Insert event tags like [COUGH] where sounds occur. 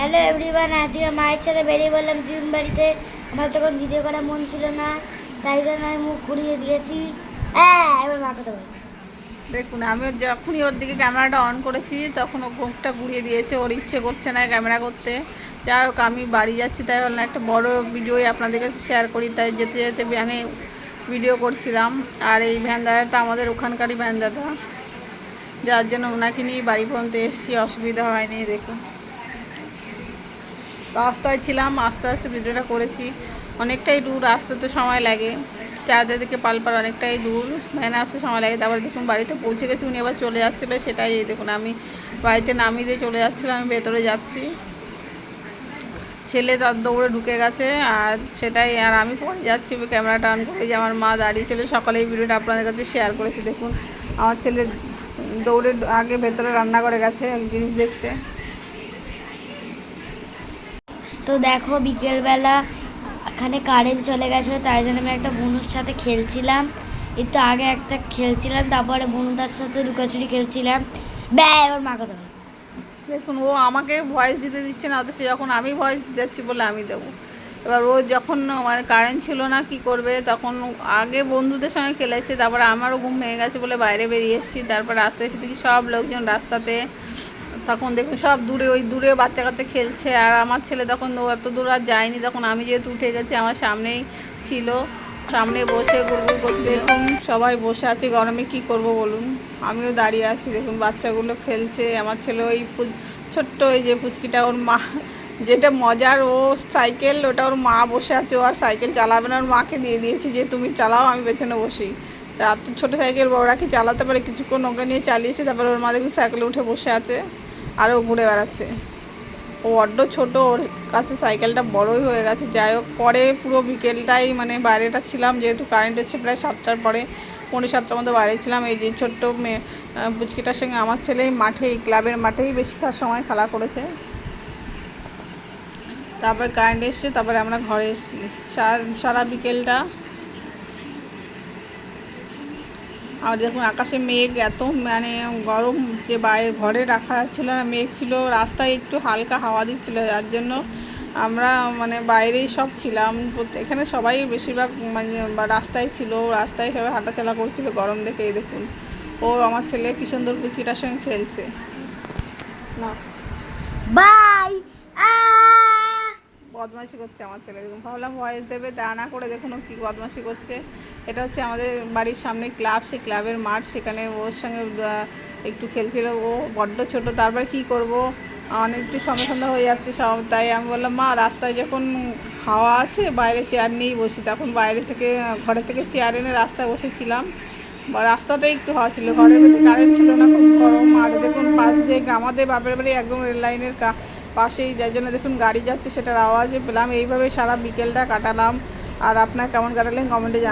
Hello everyone আজকে মায়ের সাথে বেরিয়ে বললাম দিন বাড়িতে আমার তখন ভিডিও করার মন ছিল না, তাই জন্য আমি মুখ ঘুরিয়ে দিয়েছি। হ্যাঁ এবার মাকে দেখুন, আমি যখনই ওর দিকে ক্যামেরাটা অন করেছি, তখন ও মুখটা ঘুরিয়ে দিয়েছে, ওর ইচ্ছে করছে না ক্যামেরা করতে। যাই হোক, আমি বাড়ি যাচ্ছি, তাই বললাম, একটা বড় ভিডিওই আপনাদের কাছে শেয়ার করি, তাই যেতে যেতে ভ্যানে ভিডিও করছিলাম। আর এই ভ্যান দাদাটা আমাদের ওখানকারই ভ্যান দাদা, যার জন্য ওনাকে নিয়ে বাড়ি পর্যন্ত এসেছি, অসুবিধা হয়নি, দেখুন। রাস্তায় ছিলাম, আস্তে আস্তে ভিডিওটা করেছি। অনেকটাই দূর, আসতে তো সময় লাগে। চাঁদা থেকে পালপার অনেকটাই দূর, ভ্যানে আসতে সময় লাগে। তারপরে দেখুন, বাড়িতে পৌঁছে গেছি, উনি আবার চলে যাচ্ছিল, সেটাই দেখুন, আমি বাড়িতে নামিয়ে দিয়ে চলে যাচ্ছিলাম, আমি ভেতরে যাচ্ছি। ছেলে তার দৌড়ে ঢুকে গেছে, আর সেটাই, আর আমি পরে যাচ্ছি ক্যামেরাটা অন করে যে আমার মা দাঁড়িয়ে ছিল। সকালে এই ভিডিওটা আপনাদের কাছে শেয়ার করেছি। দেখুন, আমার ছেলে দৌড়ে আগে ভেতরে রান্না করে গেছে, জিনিস দেখতে। তো দেখো বিকেলবেলা এখানে কারেন্ট চলে গেছে, তাই জন্য আমি একটা বনুর সাথে খেলছিলাম। একটু আগে একটা খেলছিলাম, তারপরে বনুদার সাথে লুকাচুরি খেলছিলাম। ব্যা এবার মাকে দেবো দেখুন, ও আমাকে ভয়েস দিতে দিচ্ছে না, অথচ যখন আমি ভয়েস দিতে যাচ্ছি বলে আমি দেবো। এবার ও যখন মানে কারেন্ট ছিল না, কি করবে? তখন আগে বন্ধুদের সঙ্গে খেলেছে, তারপরে আমারও ঘুম ভেঙে গেছে বলে বাইরে বেরিয়ে এসেছি। তারপর রাস্তায় এসে দেখি সব লোকজন রাস্তাতে তখন দেখুন সব দূরে, ওই দূরে বাচ্চা কাচ্চা খেলছে। আর আমার ছেলে তখন এত দূর আর যায়নি। তখন আমি যেহেতু উঠে গেছি, আমার সামনেই ছিল। সামনে বসে গুড়গুড় করছে। দেখুন, সবাই বসে আছে। গরমে কি করব বলুন? আমিও দাঁড়িয়ে আছি। দেখুন, বাচ্চাগুলো খেলছে। আমার ছেলে ওই ছোট্ট ওই যে পুচকিটা, ওর মা [LAUGHS] যেটা মজার, ও সাইকেল, ওটা ওর মা বসে আছে। ও আর সাইকেল চালাবে না। ওর মাকে দিয়ে দিয়েছি যে, তুমি চালাও, আমি পেছনে বসি। তা ছোটো সাইকেল বড়রা কি চালাতে পারে। কিছুক্ষণ ওকে নিয়ে চালিয়েছে। তারপরে ওর মা দেখুন সাইকেলে উঠে বসে আছে। আর ও ঘুরে বেড়াচ্ছে। ও অড্ড ছোট ওর কাছে সাইকেলটা বড়ই হয়ে গেছে। যাই হোক পরে পুরো বিকেলটাই মানে বাইরেটা ছিলাম যেহেতু কারেন্ট এসছে প্রায় সাতটার পরে পৌনে সাতটার মধ্যে বাইরে ছিলাম। এই যে ছোট্ট মেয়ে আহ, পুচকিটার সঙ্গে আমার ছেলে মাঠে ক্লাবের মাঠেই বেশিরভাগ সময় খেলা করেছে। তারপরে কারেন্ট এসছে তারপরে আমরা ঘরে এসেছি। সারা বিকেলটা আর দেখুন আকাশে মেঘ, এত মানে গরম যে বাইরে ঘরে রাখা যাচ্ছিল না, মেঘ ছিল, রাস্তায় একটু হালকা হাওয়া দিচ্ছিল, যার জন্য আমরা মানে বাইরেই সব ছিলাম। এখানে সবাই বেশিরভাগ মানে বা রাস্তায় ছিল, রাস্তায় সবাই হাঁটাচলা করছিল গরম দেখে দেখুন। ও আমার ছেলে কি সুন্দর পুচিটার সঙ্গে খেলছে। না। বাই! বদমাশি করছে আমার ছেলে। দেখুন ভাবলাম ভয়েস দেবে, তা না করে দেখুন কী বদমাশি করছে। এটা হচ্ছে আমাদের বাড়ির সামনে ক্লাব সেই ক্লাবের মাঠ। সেখানে ওর সঙ্গে একটু খেলছিল ও। বড্ড ছোট, তারপর কি করব? একটু সন্ধ্যা সন্ধ্যা হয়ে যাচ্ছে সব। তাই আমি বললাম, মা, রাস্তায় যখন হাওয়া আছে, বাইরে চেয়ার নিয়েই বসি। তখন বাইরে থেকে ঘরে থেকে চেয়ার এনে রাস্তায় বসেছিলাম। বা রাস্তাটাই একটু হাওয়া ছিল। ঘরের ভেতরে কারেন্ট ছিল না, খুব গরম। আর দেখুন, পাশ দিয়ে আমাদের বাপের বাড়ি একদম রেল লাইনের পাশেই, যার জন্য দেখুন গাড়ি যাচ্ছে, সেটার আওয়াজে পেলাম। এইভাবে সারা বিকেলটা কাটালাম। আর আপনার কেমন কাটালেন কমেন্টে জানান